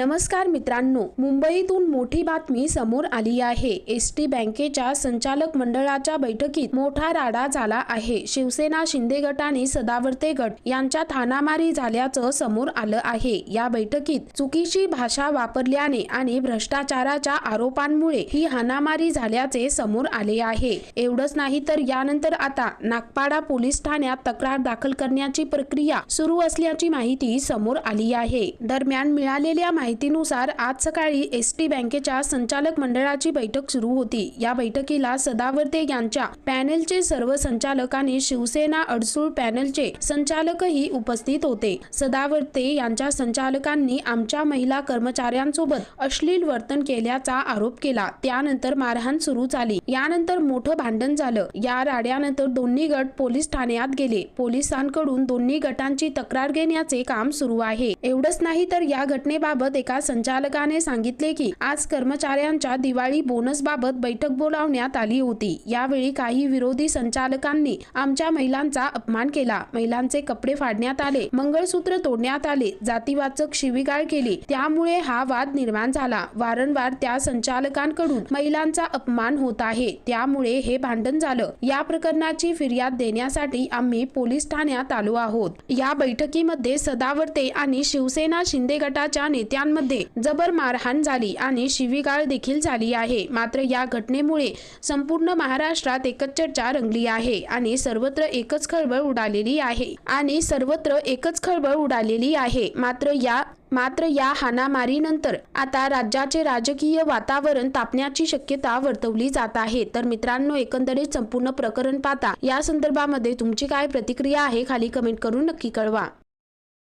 नमस्कार मित्रांनो मुंबईतून मोठी बातमी समोर आली आहे. एस टी बँकेच्या संचालक मंडळाच्या बैठकीत मोठा राडा झाला आहे. शिवसेना शिंदे गट आणि सदावर्ते गट यांच्यात हाणामारी झाल्याचं समोर आलं आहे. या बैठकीत चुकीची भाषा वापरल्याने आणि भ्रष्टाचाराच्या आरोपांमुळे ही हाणामारी झाल्याचे समोर आले आहे. एवढंच नाही तर यानंतर आता नागपाडा पोलीस ठाण्यात तक्रार दाखल करण्याची प्रक्रिया सुरू असल्याची माहिती समोर आली आहे. दरम्यान मिळालेल्या माहितीनुसार आज सकाळी एस टी बँकेच्या संचालक मंडळाची बैठक सुरू होती. या बैठकीला सदावर्ते यांच्या पॅनेलचे सर्व संचालक आणि शिवसेना अडसूळ पॅनेलचे संचालकही उपस्थित होते. सदावर्ते यांच्या संचालकांनी आमच्या महिला कर्मचाऱ्यांसोबत अश्लील वर्तन केल्याचा आरोप केला. त्यानंतर मारहाण सुरू झाली. यानंतर मोठं भांडण झालं. या राड्यानंतर दोन्ही गट पोलीस ठाण्यात गेले. पोलिसांकडून दोन्ही गटांची तक्रार घेण्याचे काम सुरू आहे. एवढंच नाही तर या घटनेबाबत एका संचालकाने सांगितले की आज कर्मचाऱ्यांच्या दिवाळी बोनस बाबत बैठक बोलावण्यात आली होती. यावेळी काही विरोधी संचालकांनी आमच्या महिलांचा अपमान केला. महिलांचे कपडे फाडण्यात आले. मंगळसूत्र तोडण्यात आले. जातीवाचक शिवीगाळ केली. त्यामुळे हा वाद निर्माण झाला. वारंवार त्या संचालकांकडून महिलांचा अपमान होत आहे. त्यामुळे हे भांडण झालं. या प्रकरणाची फिर्याद देण्यासाठी आम्ही पोलीस ठाण्यात आलो आहोत. या बैठकीमध्ये सदावर्ते आणि शिवसेना शिंदे गटाच्या नेत्या नेत्यांमध्ये जबर मारहाण झाली आणि शिवीगाळ देखील झाली आहे. मात्र या घटनेमुळे संपूर्ण महाराष्ट्रात एकच चर्चा रंगली आहे आणि सर्वत्र एकच खळबळ उडालेली आहे. आणि सर्वत्र एकच खळबळ उडालेली आहे. मात्र या मात्र या हाणामारीनंतर आता राज्याचे राजकीय वातावरण तापण्याची शक्यता वर्तवली जात आहे. तर मित्रांनो एकंदरीत संपूर्ण प्रकरण पाहता या संदर्भामध्ये तुमची काय प्रतिक्रिया आहे खाली कमेंट करून नक्की कळवा.